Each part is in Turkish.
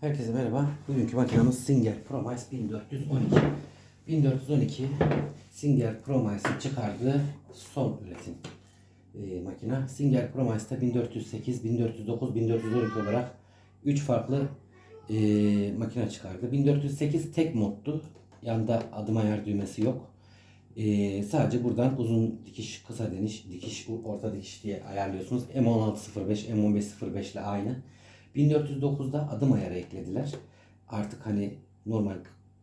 Herkese merhaba. Bugünkü makinamız Singer Promise 1412. 1412 Singer Promise'ın çıkardığı son üretim e, makina. Singer Promise'da 1408, 1409, 1412 olarak 3 farklı e, makine çıkardı. 1408 tek moddu. Yanda adım ayar düğmesi yok. E, sadece buradan uzun dikiş, kısa dikiş, dikiş, orta dikiş diye ayarlıyorsunuz. M1605, M1505 ile aynı. 1409'da adım ayarı eklediler. Artık hani normal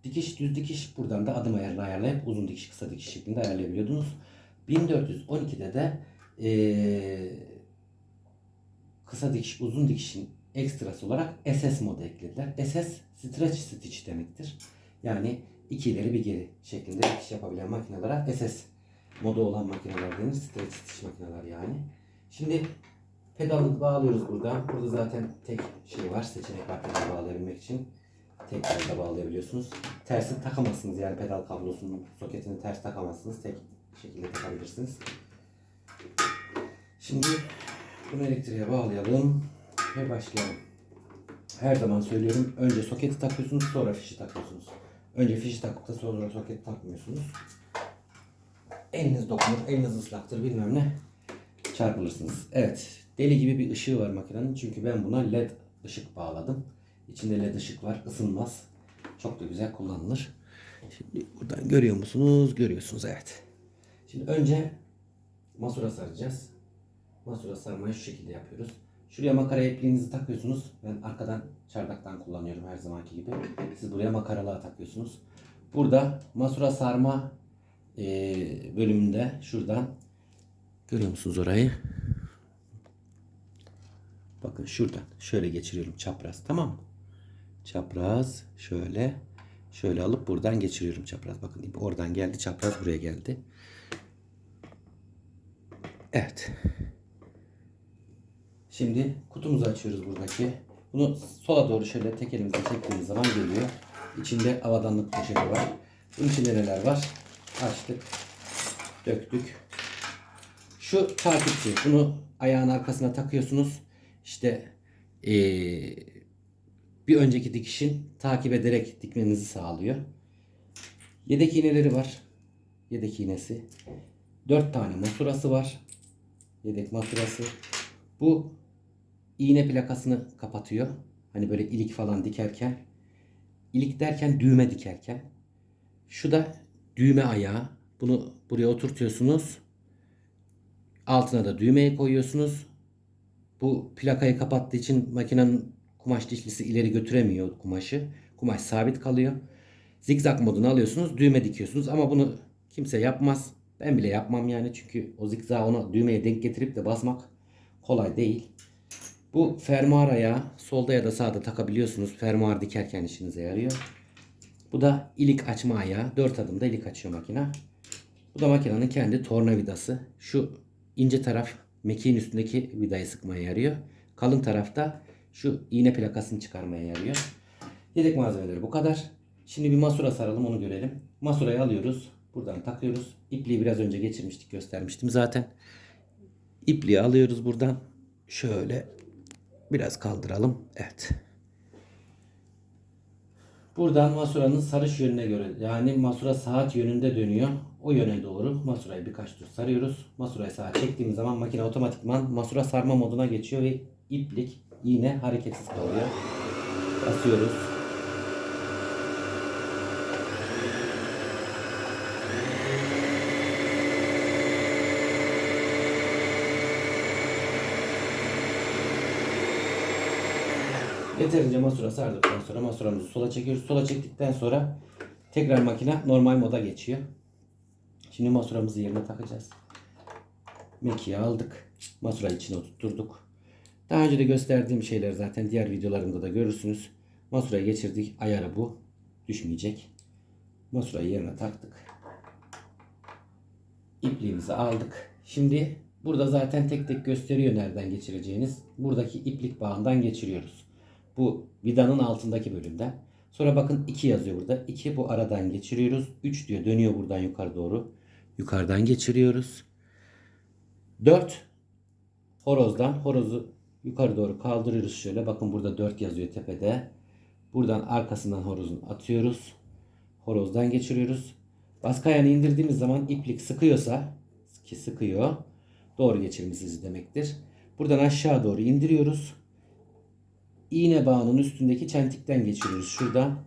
dikiş, düz dikiş buradan da adım ayarını ayarlayıp uzun dikiş, kısa dikiş şeklinde ayarlayabiliyordunuz. 1412'de de eee, kısa dikiş, uzun dikişin ekstrası olarak SS modu eklediler. SS stretch stitch demektir. Yani iki ileri bir geri şeklinde dikiş yapabilen makinelere SS modu olan makineler denir. Stretch stitch makineler yani. Şimdi Pedalı bağlıyoruz burada. Burada zaten tek şey var. Seçenek var pedal bağlayabilmek için. Tek pedalda bağlayabiliyorsunuz. Tersi takamazsınız yani pedal kablosunun soketini ters takamazsınız. Tek şekilde takabilirsiniz. Şimdi bunu elektriğe bağlayalım ve başlayalım. Her zaman söylüyorum. Önce soketi takıyorsunuz sonra fişi takıyorsunuz. Önce fişi takıp da sonra soketi takmıyorsunuz. Eliniz dokunur, eliniz ıslaktır bilmem ne çarpılırsınız. Evet. Deli gibi bir ışığı var makinenin. Çünkü ben buna led ışık bağladım. İçinde led ışık var. ısınmaz. Çok da güzel kullanılır. Şimdi buradan görüyor musunuz? Görüyorsunuz evet. Şimdi önce masura saracağız. Masura sarmayı şu şekilde yapıyoruz. Şuraya makara ipliğinizi takıyorsunuz. Ben arkadan çardaktan kullanıyorum her zamanki gibi. Siz buraya makaralığa takıyorsunuz. Burada masura sarma bölümünde şuradan görüyor musunuz orayı? Bakın şuradan şöyle geçiriyorum çapraz tamam mı? Çapraz şöyle şöyle alıp buradan geçiriyorum çapraz. Bakın oradan geldi çapraz buraya geldi. Evet. Şimdi kutumuzu açıyoruz buradaki. Bunu sola doğru şöyle tek elimizle çektiğimiz zaman geliyor. İçinde avadanlık poşeti var. Bunun içinde neler var? Açtık. Döktük. Şu takipçi. Bunu ayağın arkasına takıyorsunuz. İşte eee, bir önceki dikişin takip ederek dikmenizi sağlıyor. Yedek iğneleri var. Yedek iğnesi. Dört tane masurası var. Yedek masurası. Bu iğne plakasını kapatıyor. Hani böyle ilik falan dikerken. İlik derken düğme dikerken. Şu da düğme ayağı. Bunu buraya oturtuyorsunuz. Altına da düğmeyi koyuyorsunuz. Bu plakayı kapattığı için makinenin kumaş dişlisi ileri götüremiyor kumaşı. Kumaş sabit kalıyor. Zigzag modunu alıyorsunuz, düğme dikiyorsunuz ama bunu kimse yapmaz. Ben bile yapmam yani çünkü o zigzag ona düğmeye denk getirip de basmak kolay değil. Bu fermuar ayağı solda ya da sağda takabiliyorsunuz. Fermuar dikerken işinize yarıyor. Bu da ilik açma ayağı. 4 adımda ilik açıyor makine. Bu da makinenin kendi tornavidası. Şu ince taraf mekiğin üstündeki vidayı sıkmaya yarıyor. Kalın tarafta şu iğne plakasını çıkarmaya yarıyor. Yedek malzemeleri bu kadar. Şimdi bir masura saralım onu görelim. Masurayı alıyoruz. Buradan takıyoruz. İpliği biraz önce geçirmiştik göstermiştim zaten. İpliği alıyoruz buradan. Şöyle biraz kaldıralım. Evet. Buradan masuranın sarış yönüne göre yani masura saat yönünde dönüyor. O yöne doğru masurayı birkaç tur sarıyoruz. Masurayı sağa çektiğimiz zaman makine otomatikman masura sarma moduna geçiyor ve iplik iğne hareketsiz kalıyor. Basıyoruz. Yeterince masura sardıktan sonra masuramızı sola çekiyoruz. Sola çektikten sonra tekrar makine normal moda geçiyor. Şimdi masuramızı yerine takacağız. Mekiği aldık. Masura içine oturtturduk. Daha önce de gösterdiğim şeyler zaten diğer videolarımda da görürsünüz. Masurayı geçirdik. Ayarı bu. Düşmeyecek. Masurayı yerine taktık. İpliğimizi aldık. Şimdi burada zaten tek tek gösteriyor nereden geçireceğiniz. Buradaki iplik bağından geçiriyoruz. Bu vidanın altındaki bölümden. Sonra bakın 2 yazıyor burada. 2 bu aradan geçiriyoruz. 3 diyor dönüyor buradan yukarı doğru. Yukarıdan geçiriyoruz. 4 horozdan horozu yukarı doğru kaldırıyoruz şöyle. Bakın burada 4 yazıyor tepede. Buradan arkasından horozun atıyoruz. Horozdan geçiriyoruz. Baskı ayağını indirdiğimiz zaman iplik sıkıyorsa ki sıkıyor doğru geçirmişiz demektir. Buradan aşağı doğru indiriyoruz. İğne bağının üstündeki çentikten geçiriyoruz. Şuradan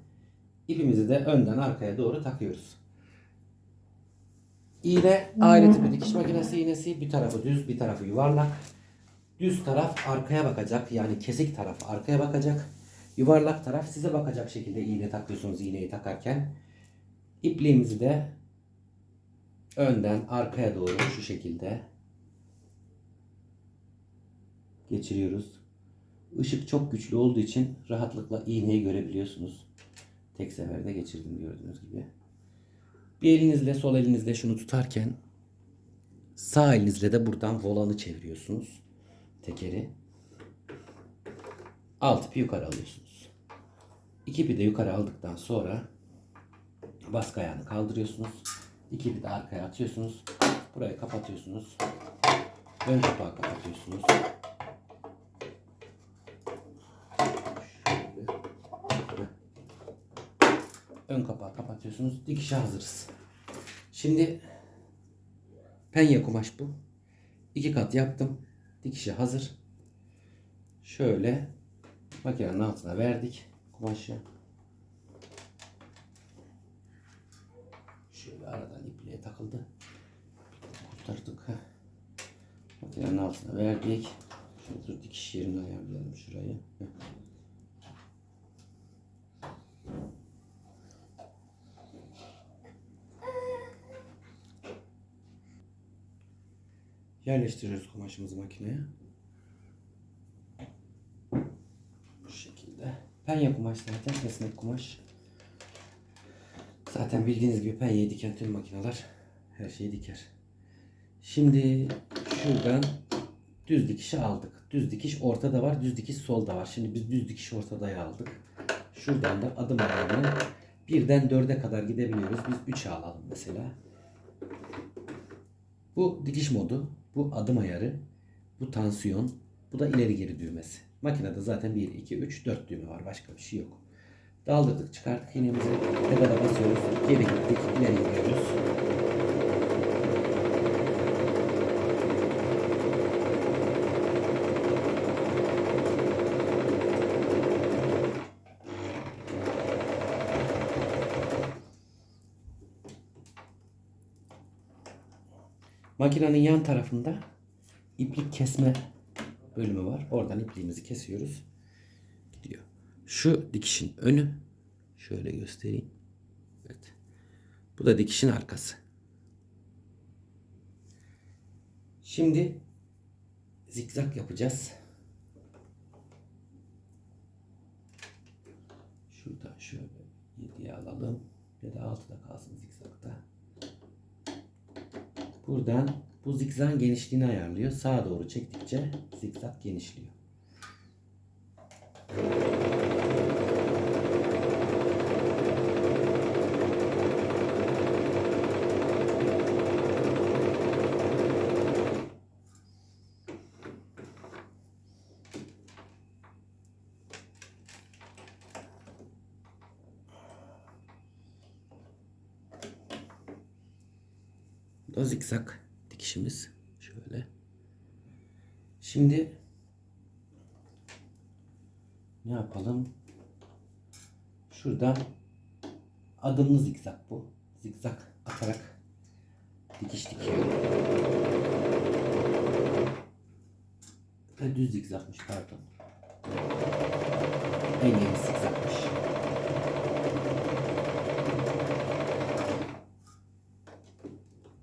ipimizi de önden arkaya doğru takıyoruz. İğne aile tipi dikiş makinesi iğnesi bir tarafı düz bir tarafı yuvarlak. Düz taraf arkaya bakacak yani kesik taraf arkaya bakacak. Yuvarlak taraf size bakacak şekilde iğne takıyorsunuz iğneyi takarken. İpliğimizi de önden arkaya doğru şu şekilde geçiriyoruz. Işık çok güçlü olduğu için rahatlıkla iğneyi görebiliyorsunuz. Tek seferde geçirdim gördüğünüz gibi. Bir elinizle sol elinizle şunu tutarken sağ elinizle de buradan volanı çeviriyorsunuz. Tekeri. Alt ipi yukarı alıyorsunuz. İki ipi de yukarı aldıktan sonra baskı ayağını kaldırıyorsunuz. İki ipi de arkaya atıyorsunuz. Burayı kapatıyorsunuz. Ön kapağı kapatıyorsunuz. Şöyle. Ön kapağı kapatıyorsunuz. Dikişe hazırız. Şimdi penye kumaş bu. İki kat yaptım. Dikişe hazır. Şöyle makinenin altına verdik kumaşı. Şöyle aradan ipliğe takıldı. Kurtardık. Heh. Makinenin altına verdik. Şöyle dikiş yerini ayarlayalım şurayı. Yerleştiriyoruz kumaşımızı makineye. Bu şekilde. Penye kumaş zaten esnek kumaş. Zaten bildiğiniz gibi penyeyi diken tüm makineler her şeyi diker. Şimdi şuradan düz dikişi aldık. Düz dikiş ortada var, düz dikiş solda var. Şimdi biz düz dikiş ortadaya aldık. Şuradan da adım ayarını birden dörde kadar gidebiliyoruz. Biz 3'e alalım mesela. Bu dikiş modu, bu adım ayarı, bu tansiyon, bu da ileri geri düğmesi. Makinede zaten 1, 2, 3, 4 düğme var. Başka bir şey yok. Daldırdık, çıkarttık iğnemizi. Pedala basıyoruz. Geri gittik, ileri. Makinenin yan tarafında iplik kesme bölümü var. Oradan ipliğimizi kesiyoruz. Gidiyor. Şu dikişin önü. Şöyle göstereyim. Evet. Bu da dikişin arkası. Şimdi zikzak yapacağız. Şurada şöyle 7'ye alalım. Ya da 6'da kalsın zikzakta. Buradan bu zikzak genişliğini ayarlıyor. Sağa doğru çektikçe zikzak genişliyor. Bu da zikzak dikişimiz. Şöyle. Şimdi ne yapalım? Şurada adımlı zikzak bu. Zikzak atarak dikiş dikiyorum. Düz zikzakmış pardon. En yeni zikzakmış.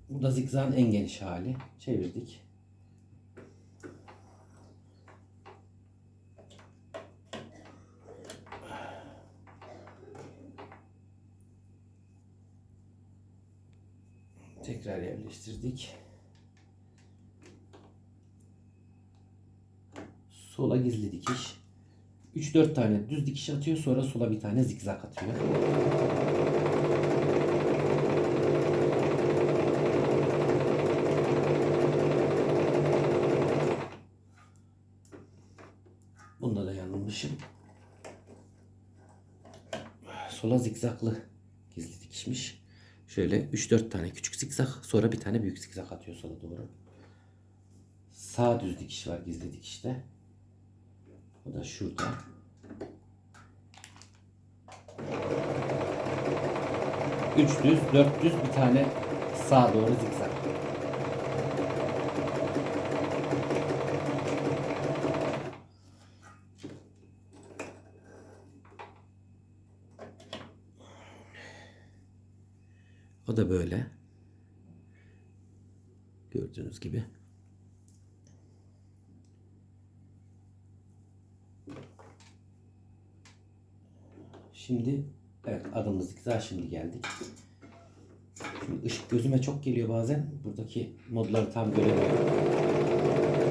Bu da zikzakın en geniş hali. Çevirdik. Tekrar yerleştirdik. Sola gizli dikiş. 3-4 tane düz dikiş atıyor sonra sola bir tane zikzak atıyor. Sola zikzaklı gizli dikişmiş. Şöyle 3-4 tane küçük zikzak sonra bir tane büyük zikzak atıyor sola doğru. Sağ düz dikiş var gizli dikişte. O da şurada. Üç düz, dört düz bir tane sağa doğru zikzak. Da böyle. Gördüğünüz gibi. Şimdi evet adımızlık daha şimdi geldik. Şimdi ışık gözüme çok geliyor bazen. Buradaki modları tam göremiyorum.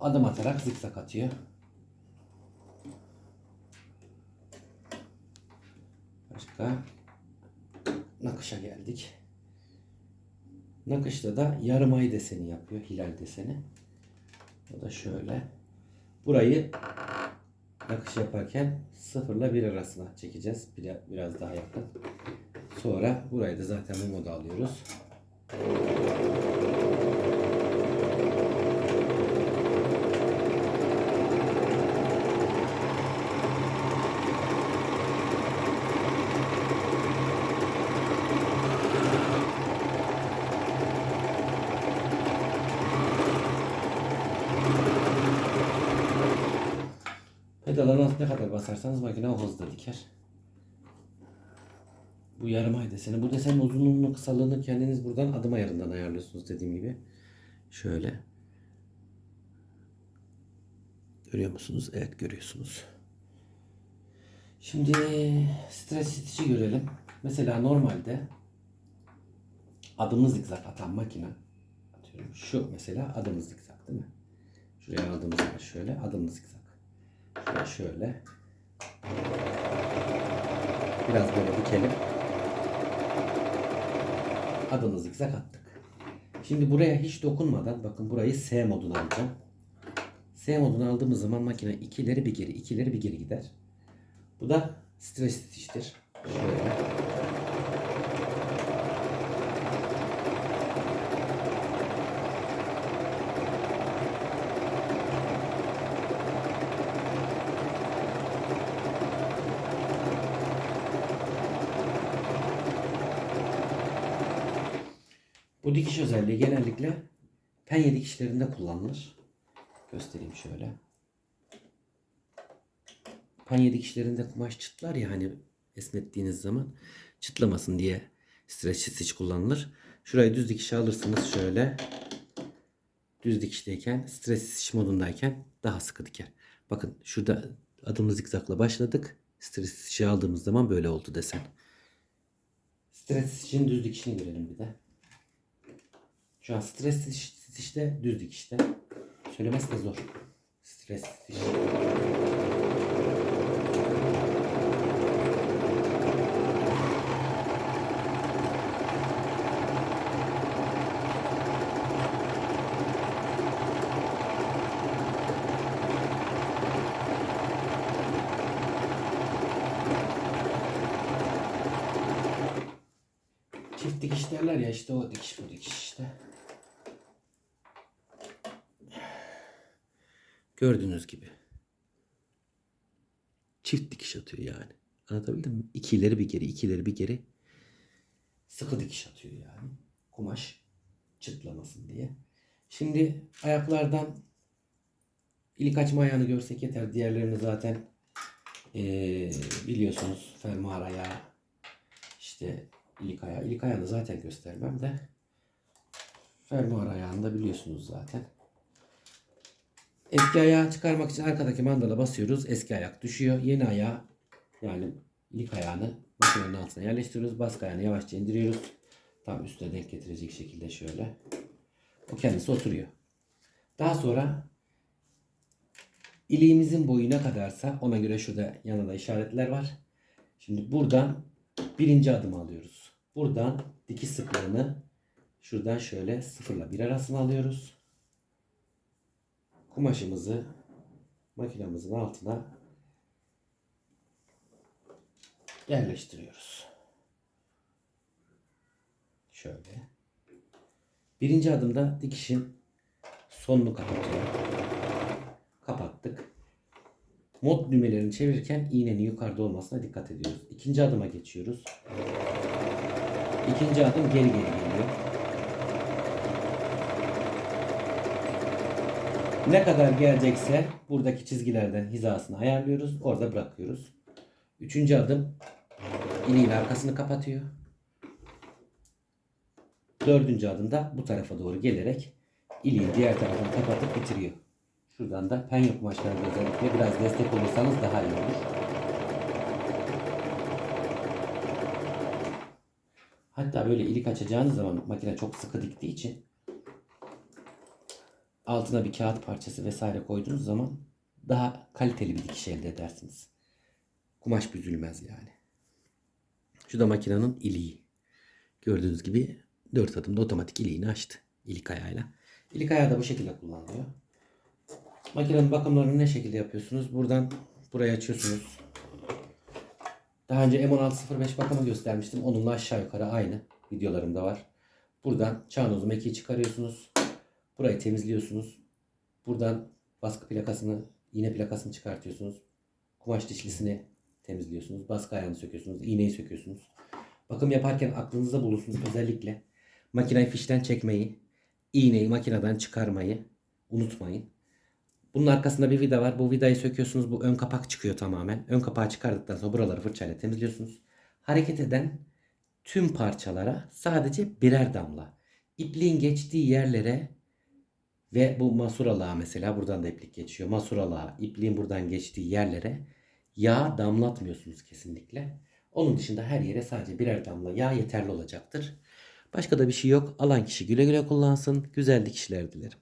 Adım atarak zikzak atıyor. Başka nakışa geldik. Nakışta da yarım ay deseni yapıyor. Hilal deseni. O da şöyle. Burayı nakış yaparken 0 ile 1 arasına çekeceğiz. Biraz, daha yakın. Sonra burayı da zaten bu moda alıyoruz. Pedala ne kadar basarsanız makine o hızlı diker. Bu yarım ay deseni. Bu desenin uzunluğunu, kısalığını kendiniz buradan adım ayarından ayarlıyorsunuz dediğim gibi. Şöyle. Görüyor musunuz? Evet görüyorsunuz. Şimdi stres stitch'i görelim. Mesela normalde adımlı zikzak atan makine atıyorum. Şu mesela adımlı zikzak değil mi? Şuraya aldığımız zaman şöyle adımlı zikzak. Şöyle şöyle. Biraz böyle dikelim. Adını zikzak attık. Şimdi buraya hiç dokunmadan bakın burayı S moduna alacağım. S moduna aldığımız zaman makine ikileri bir geri, ikileri bir geri gider. Bu da stres stitch'tir. Şöyle. Bu dikiş özelliği genellikle penye dikişlerinde kullanılır. Göstereyim şöyle. Penye dikişlerinde kumaş çıtlar ya hani esnettiğiniz zaman çıtlamasın diye streç stitch kullanılır. Şurayı düz dikişe alırsınız şöyle. Düz dikişteyken, streç stitch modundayken daha sıkı diker. Bakın şurada adımlı zikzakla başladık. Streç stitch'i aldığımız zaman böyle oldu desen. Streç stitch'in düz dikişini görelim bir de. Şu an stres stitch'te düz dikişte. Söylemesi de zor. Stres stitch. Çift dikiş derler ya işte o dikiş bu dikiş işte. Gördüğünüz gibi. Çift dikiş atıyor yani. Anlatabildim mi? İki ileri bir geri, iki ileri bir geri. Sıkı dikiş atıyor yani. Kumaş çıtlamasın diye. Şimdi ayaklardan ilik açma ayağını görsek yeter. Diğerlerini zaten eee, biliyorsunuz fermuar ayağı işte ilik ayağı. İlik ayağını zaten göstermem de fermuar ayağını da biliyorsunuz zaten. Eski ayağı çıkarmak için arkadaki mandala basıyoruz. Eski ayak düşüyor. Yeni ayağı yani ilik ayağını makinenin altına yerleştiriyoruz. Baskı ayağını yavaşça indiriyoruz. Tam üstüne denk getirecek şekilde şöyle. O kendisi oturuyor. Daha sonra iliğimizin boyu ne kadarsa ona göre şurada yanında işaretler var. Şimdi buradan birinci adımı alıyoruz. Buradan dikiş sıklığını şuradan şöyle sıfırla bir arasına alıyoruz. Kumaşımızı makinemizin altına yerleştiriyoruz. Şöyle. Birinci adımda dikişin sonunu kapatıyor. Kapattık. Mod düğmelerini çevirirken iğnenin yukarıda olmasına dikkat ediyoruz. İkinci adıma geçiyoruz. İkinci adım geri geri geliyor. Ne kadar gelecekse buradaki çizgilerden hizasını ayarlıyoruz. Orada bırakıyoruz. Üçüncü adım iliğin arkasını kapatıyor. Dördüncü adımda bu tarafa doğru gelerek iliğin diğer tarafını kapatıp bitiriyor. Şuradan da penye kumaşlarında özellikle biraz destek olursanız daha iyi olur. Hatta böyle ilik açacağınız zaman makine çok sıkı diktiği için altına bir kağıt parçası vesaire koyduğunuz zaman daha kaliteli bir dikiş elde edersiniz. Kumaş büzülmez yani. Şu da makinenin iliği. Gördüğünüz gibi 4 adımda otomatik iliğini açtı. İlik ayağıyla. İlik ayağı da bu şekilde kullanılıyor. Makinenin bakımlarını ne şekilde yapıyorsunuz? Buradan buraya açıyorsunuz. Daha önce M1605 bakımı göstermiştim. Onunla aşağı yukarı aynı videolarımda var. Buradan çağnozu mekiği çıkarıyorsunuz. Burayı temizliyorsunuz. Buradan baskı plakasını, iğne plakasını çıkartıyorsunuz. Kumaş dişlisini temizliyorsunuz. Baskı ayağını söküyorsunuz. iğneyi söküyorsunuz. Bakım yaparken aklınızda bulunsun özellikle makineyi fişten çekmeyi, iğneyi makineden çıkarmayı unutmayın. Bunun arkasında bir vida var. Bu vidayı söküyorsunuz. Bu ön kapak çıkıyor tamamen. Ön kapağı çıkardıktan sonra buraları fırçayla temizliyorsunuz. Hareket eden tüm parçalara sadece birer damla. İpliğin geçtiği yerlere ve bu masuralığa mesela buradan da iplik geçiyor. Masuralığa, ipliğin buradan geçtiği yerlere yağ damlatmıyorsunuz kesinlikle. Onun dışında her yere sadece birer damla yağ yeterli olacaktır. Başka da bir şey yok. Alan kişi güle güle kullansın. Güzel dikişler dilerim.